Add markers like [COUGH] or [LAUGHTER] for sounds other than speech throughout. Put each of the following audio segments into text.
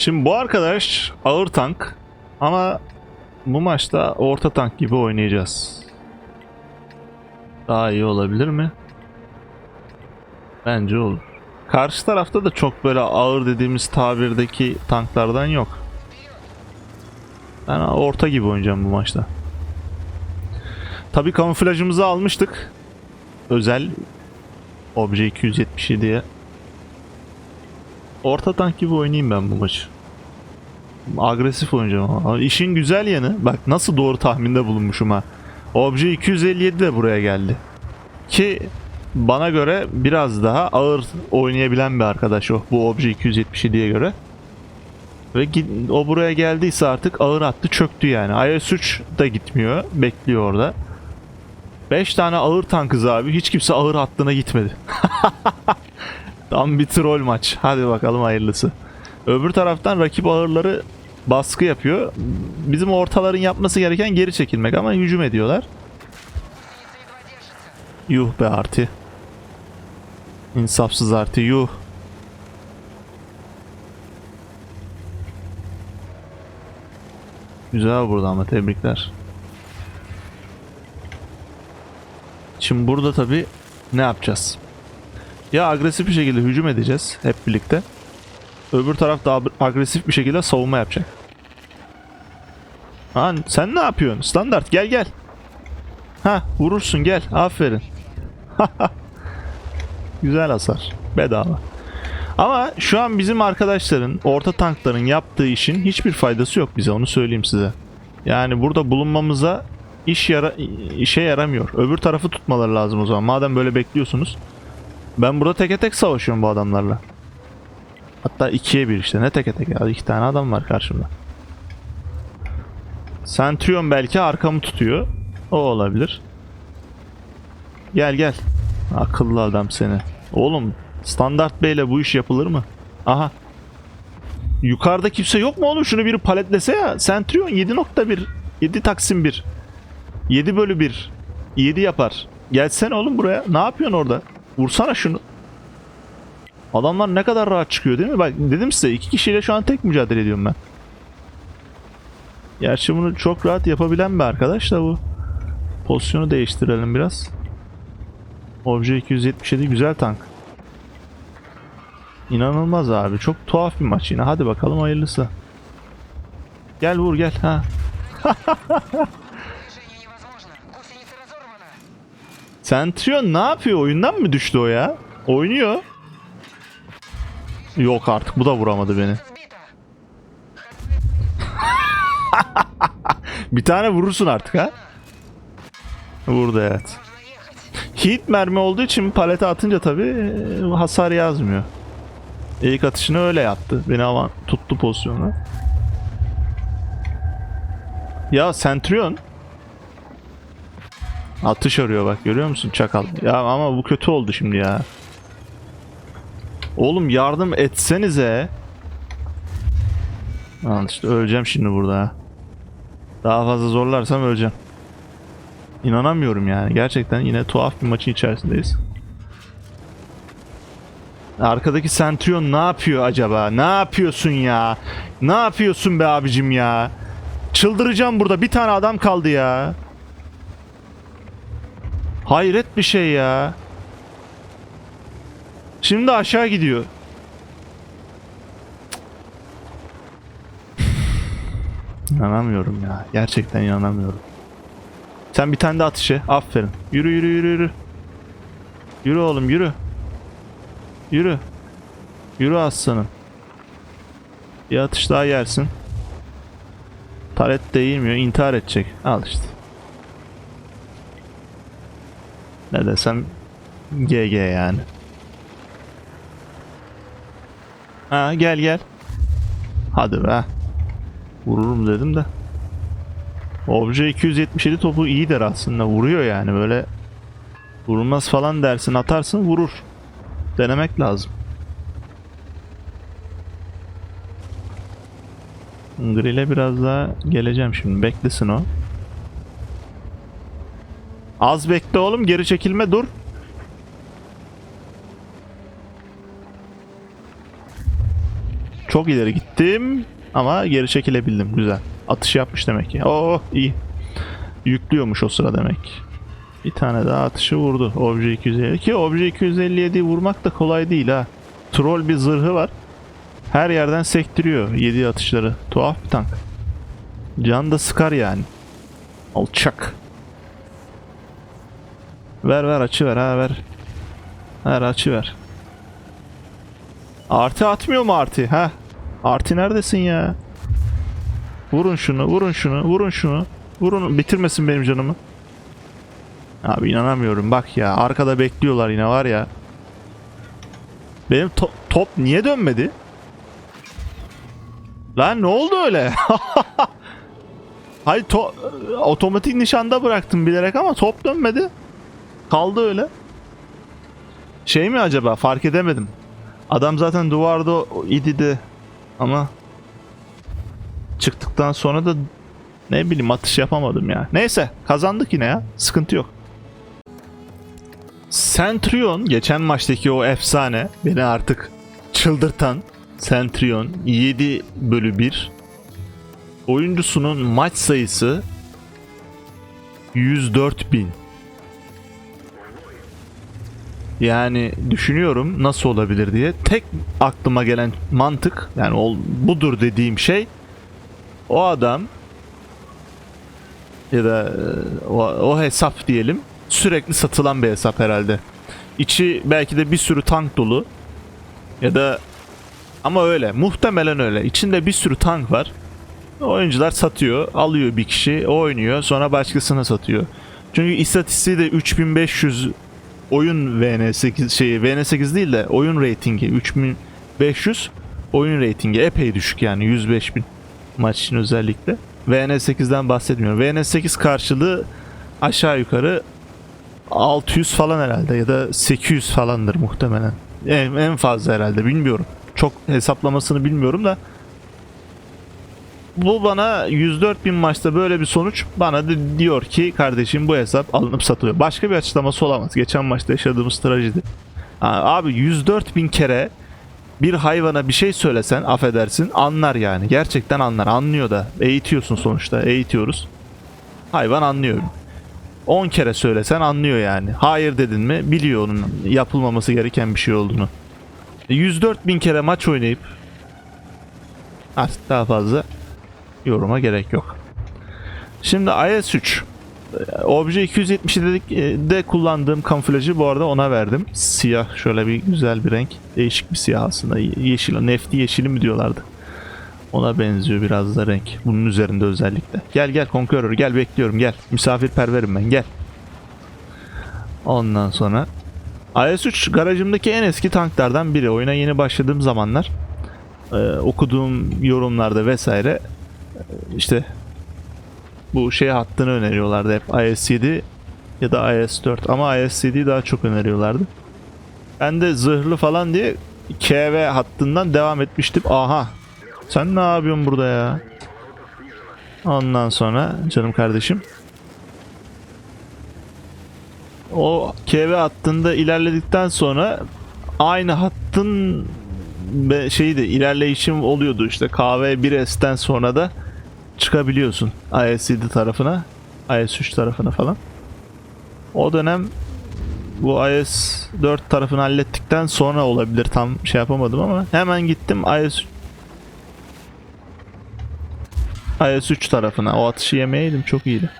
Şimdi bu arkadaş ağır tank ama bu maçta orta tank gibi oynayacağız. Daha iyi olabilir mi? Bence olur. Karşı tarafta da çok böyle ağır dediğimiz tabirdeki tanklardan yok. Ben orta gibi oynayacağım bu maçta. Tabii kamuflajımızı almıştık. Özel obje 277'ye. Orta tank gibi oynayayım ben bu maçı. Agresif oynayacağım ama. İşin güzel yanı bak nasıl doğru tahminde bulunmuşum ha. Obje 257 de buraya geldi. Ki bana göre biraz daha ağır oynayabilen bir arkadaş o bu obje 277'ye göre. Ve o buraya geldiyse artık ağır attı çöktü yani. IS-3 da gitmiyor. Bekliyor orada. 5 tane ağır tankız abi. Hiç kimse ağır hattına gitmedi. [LAUGHS] Tam bir troll maç. Hadi bakalım hayırlısı. Öbür taraftan rakip ağırları baskı yapıyor. Bizim ortaların yapması gereken geri çekilmek ama hücum ediyorlar. Yuh be Arti. İnsafsız Arti yuh. Güzel burada ama tebrikler. Şimdi burada tabi ne yapacağız? Ya agresif bir şekilde hücum edeceğiz hep birlikte. Öbür taraf da ag- agresif bir şekilde savunma yapacak. Ha, sen ne yapıyorsun? Standart gel gel. Ha vurursun gel. Aferin. [LAUGHS] Güzel hasar. Bedava. Ama şu an bizim arkadaşların, orta tankların yaptığı işin hiçbir faydası yok bize onu söyleyeyim size. Yani burada bulunmamıza iş yara işe yaramıyor. Öbür tarafı tutmaları lazım o zaman. Madem böyle bekliyorsunuz. Ben burada teke tek savaşıyorum bu adamlarla. Hatta ikiye bir işte. Ne teke tek ya? İki tane adam var karşımda. Centurion belki arkamı tutuyor. O olabilir. Gel gel. Akıllı adam seni. Oğlum standart B ile bu iş yapılır mı? Aha. Yukarıda kimse yok mu oğlum? Şunu biri paletlese ya. Centurion 7.1. 7 taksim 1. 7 bölü 1. 7 yapar. Gelsene oğlum buraya. Ne yapıyorsun orada? Vursana şunu. Adamlar ne kadar rahat çıkıyor değil mi? Bak dedim size iki kişiyle şu an tek mücadele ediyorum ben. Gerçi bunu çok rahat yapabilen bir arkadaş da bu. Pozisyonu değiştirelim biraz. Obje 277 güzel tank. İnanılmaz abi. Çok tuhaf bir maç yine. Hadi bakalım hayırlısı. Gel vur gel. Ha. [LAUGHS] Centurion ne yapıyor? Oyundan mı düştü o ya? Oynuyor. Yok artık bu da vuramadı beni. [LAUGHS] bir tane vurursun artık ha. Vurdu evet. Hit mermi olduğu için palete atınca tabi e, hasar yazmıyor. İlk atışını öyle yaptı. Beni ama tuttu pozisyonu. Ya Centurion Atış arıyor bak görüyor musun çakal. Ya ama bu kötü oldu şimdi ya. Oğlum yardım etsenize. Al işte öleceğim şimdi burada. ha. Daha fazla zorlarsam öleceğim. İnanamıyorum yani. Gerçekten yine tuhaf bir maçın içerisindeyiz. Arkadaki Centurion ne yapıyor acaba? Ne yapıyorsun ya? Ne yapıyorsun be abicim ya? Çıldıracağım burada. Bir tane adam kaldı ya. Hayret bir şey ya. Şimdi aşağı gidiyor. İnanamıyorum ya. Gerçekten inanamıyorum. Sen bir tane de atışı. Aferin. Yürü yürü yürü yürü. Yürü oğlum yürü. Yürü. Yürü aslanım. Bir atış daha yersin. Taret değmiyor. intihar edecek. Al işte. Ne desem GG yani. Ha gel gel. Hadi be. Vururum dedim de. Obje 277 topu iyidir aslında. Vuruyor yani böyle. Vurulmaz falan dersin atarsın vurur. Denemek lazım. Grill'e biraz daha geleceğim şimdi. Beklesin o. Az bekle oğlum. Geri çekilme dur. Çok ileri gittim ama geri çekilebildim. Güzel. Atış yapmış demek ki. Oo iyi. Yüklüyormuş o sıra demek. Bir tane daha atışı vurdu. Obje 257. Ki Obje 257'yi vurmak da kolay değil ha. Troll bir zırhı var. Her yerden sektiriyor yediği atışları. Tuhaf bir tank. Can da sıkar yani. Alçak. Ver ver açı ver ha ver. Ver açı ver. Artı atmıyor mu artı? Ha? Artı neredesin ya? Vurun şunu, vurun şunu, vurun şunu. Vurun bitirmesin benim canımı. Abi inanamıyorum bak ya arkada bekliyorlar yine var ya. Benim to- top niye dönmedi? Lan ne oldu öyle? [LAUGHS] Hayır to- otomatik nişanda bıraktım bilerek ama top dönmedi. Kaldı öyle. Şey mi acaba fark edemedim. Adam zaten duvarda idi de ama çıktıktan sonra da ne bileyim atış yapamadım ya. Neyse kazandık yine ya. Sıkıntı yok. Centurion geçen maçtaki o efsane beni artık çıldırtan Centurion 7 bölü 1 oyuncusunun maç sayısı 104 bin. Yani düşünüyorum nasıl olabilir diye. Tek aklıma gelen mantık yani ol, budur dediğim şey o adam ya da e, o, o hesap diyelim sürekli satılan bir hesap herhalde. İçi belki de bir sürü tank dolu ya da ama öyle muhtemelen öyle. İçinde bir sürü tank var. Oyuncular satıyor, alıyor bir kişi, oynuyor, sonra başkasına satıyor. Çünkü istatistiği de 3500 oyun VN8 şeyi VN8 değil de oyun ratingi 3500 oyun ratingi epey düşük yani 105 bin maç için özellikle. VN8'den bahsetmiyorum. VN8 karşılığı aşağı yukarı 600 falan herhalde ya da 800 falandır muhtemelen. En, en fazla herhalde bilmiyorum. Çok hesaplamasını bilmiyorum da bu bana 104 bin maçta böyle bir sonuç bana da diyor ki kardeşim bu hesap alınıp satılıyor. Başka bir açıklaması olamaz. Geçen maçta yaşadığımız trajedi. Abi 104 bin kere bir hayvana bir şey söylesen affedersin anlar yani. Gerçekten anlar. Anlıyor da. Eğitiyorsun sonuçta. Eğitiyoruz. Hayvan anlıyor. 10 kere söylesen anlıyor yani. Hayır dedin mi biliyor onun yapılmaması gereken bir şey olduğunu. 104 bin kere maç oynayıp artık daha fazla yoruma gerek yok. Şimdi IS-3 e, Obje 270 dedik e, de kullandığım kamuflajı bu arada ona verdim. Siyah şöyle bir güzel bir renk. Değişik bir siyah aslında. Yeşil, nefti yeşili mi diyorlardı. Ona benziyor biraz da renk. Bunun üzerinde özellikle. Gel gel Conqueror gel bekliyorum gel. Misafirperverim ben gel. Ondan sonra IS-3 garajımdaki en eski tanklardan biri. Oyuna yeni başladığım zamanlar e, okuduğum yorumlarda vesaire işte bu şey hattını öneriyorlardı hep IS-7 ya da IS-4 ama IS-7'yi daha çok öneriyorlardı. Ben de zırhlı falan diye KV hattından devam etmiştim. Aha sen ne yapıyorsun burada ya? Ondan sonra canım kardeşim o KV hattında ilerledikten sonra aynı hattın de ilerleyişim oluyordu işte KV1S'ten sonra da çıkabiliyorsun IS-7 tarafına IS-3 tarafına falan. O dönem bu IS-4 tarafını hallettikten sonra olabilir tam şey yapamadım ama hemen gittim IS IS-3 tarafına o atışı yemeyeydim çok iyiydi.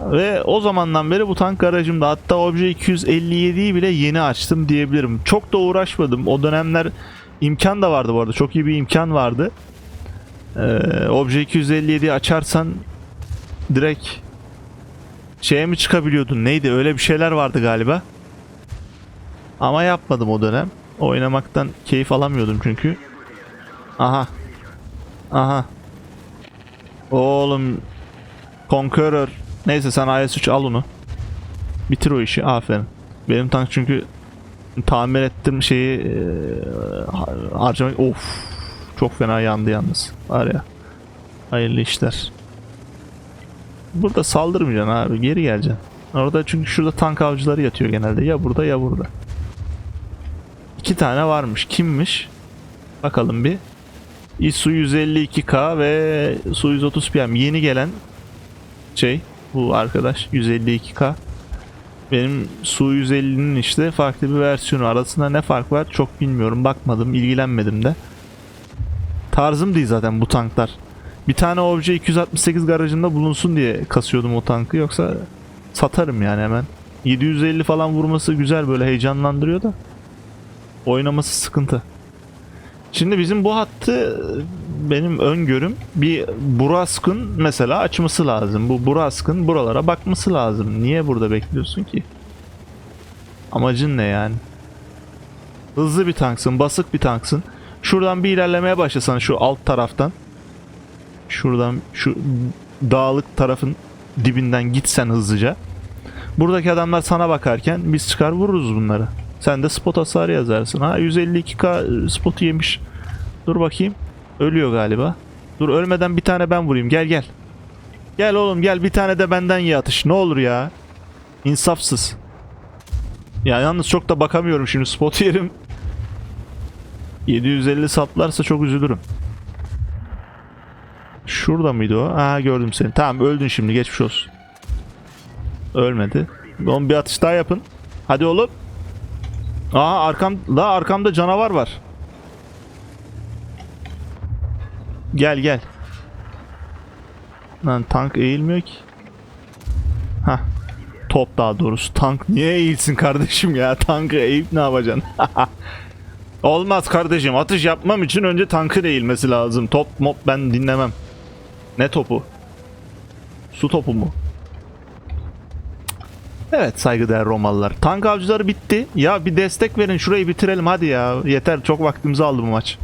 Ve o zamandan beri bu tank garajımda hatta Obje 257'yi bile yeni açtım diyebilirim. Çok da uğraşmadım. O dönemler imkan da vardı bu arada. Çok iyi bir imkan vardı. Ee, Obje 257'yi açarsan direkt şeye mi çıkabiliyordun? Neydi? Öyle bir şeyler vardı galiba. Ama yapmadım o dönem. Oynamaktan keyif alamıyordum çünkü. Aha. Aha. Oğlum Conqueror. Neyse sen IS-3 al onu. Bitir o işi. Aferin. Benim tank çünkü tamir ettim şeyi har- harcamak. Of. Çok fena yandı yalnız. Var ya. Hayırlı işler. Burada saldırmayacaksın abi. Geri geleceksin. Orada çünkü şurada tank avcıları yatıyor genelde. Ya burada ya burada. İki tane varmış. Kimmiş? Bakalım bir. ISU 152K ve Su 130 PM yeni gelen şey bu arkadaş 152K. Benim Su 150'nin işte farklı bir versiyonu. Arasında ne fark var çok bilmiyorum. Bakmadım, ilgilenmedim de. Tarzım değil zaten bu tanklar. Bir tane obje 268 garajında bulunsun diye kasıyordum o tankı. Yoksa satarım yani hemen. 750 falan vurması güzel böyle heyecanlandırıyor da. Oynaması sıkıntı. Şimdi bizim bu hattı benim öngörüm bir Burask'ın mesela açması lazım. Bu Burask'ın buralara bakması lazım. Niye burada bekliyorsun ki? Amacın ne yani? Hızlı bir tanksın, basık bir tanksın. Şuradan bir ilerlemeye başlasan şu alt taraftan. Şuradan şu dağlık tarafın dibinden gitsen hızlıca. Buradaki adamlar sana bakarken biz çıkar vururuz bunları. Sen de spot hasarı yazarsın. Ha 152k spotu yemiş. Dur bakayım. Ölüyor galiba. Dur ölmeden bir tane ben vurayım. Gel gel. Gel oğlum gel bir tane de benden ye atış. Ne olur ya. İnsafsız. Ya yalnız çok da bakamıyorum şimdi spot yerim. 750 saplarsa çok üzülürüm. Şurada mıydı o? Ha gördüm seni. Tamam öldün şimdi geçmiş olsun. Ölmedi. Oğlum bir atış daha yapın. Hadi oğlum. Aa arkam la arkamda canavar var. Gel gel. Lan tank eğilmiyor ki. Ha. Top daha doğrusu. Tank niye eğilsin kardeşim ya? [LAUGHS] Tankı eğip ne yapacaksın? [LAUGHS] Olmaz kardeşim. Atış yapmam için önce tankın eğilmesi lazım. Top mop ben dinlemem. Ne topu? Su topu mu? Evet saygıdeğer Romalılar. Tank avcıları bitti. Ya bir destek verin şurayı bitirelim hadi ya. Yeter çok vaktimizi aldı bu maç.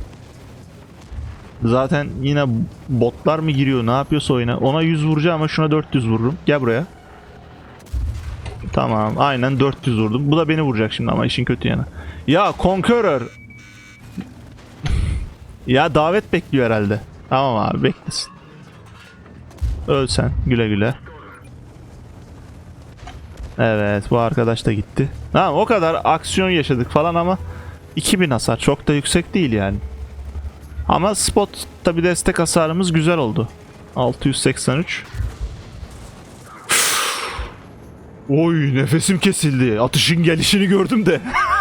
Zaten yine botlar mı giriyor ne yapıyorsa oyuna. Ona 100 vuracağım ama şuna 400 vururum. Gel buraya. Tamam aynen 400 vurdum. Bu da beni vuracak şimdi ama işin kötü yanı. Ya Conqueror. Ya davet bekliyor herhalde. Tamam abi beklesin. Öl sen güle güle. Evet bu arkadaş da gitti. Tamam o kadar aksiyon yaşadık falan ama 2000 hasar çok da yüksek değil yani. Ama spot tabi destek hasarımız güzel oldu. 683. Oy nefesim kesildi. Atışın gelişini gördüm de. [LAUGHS]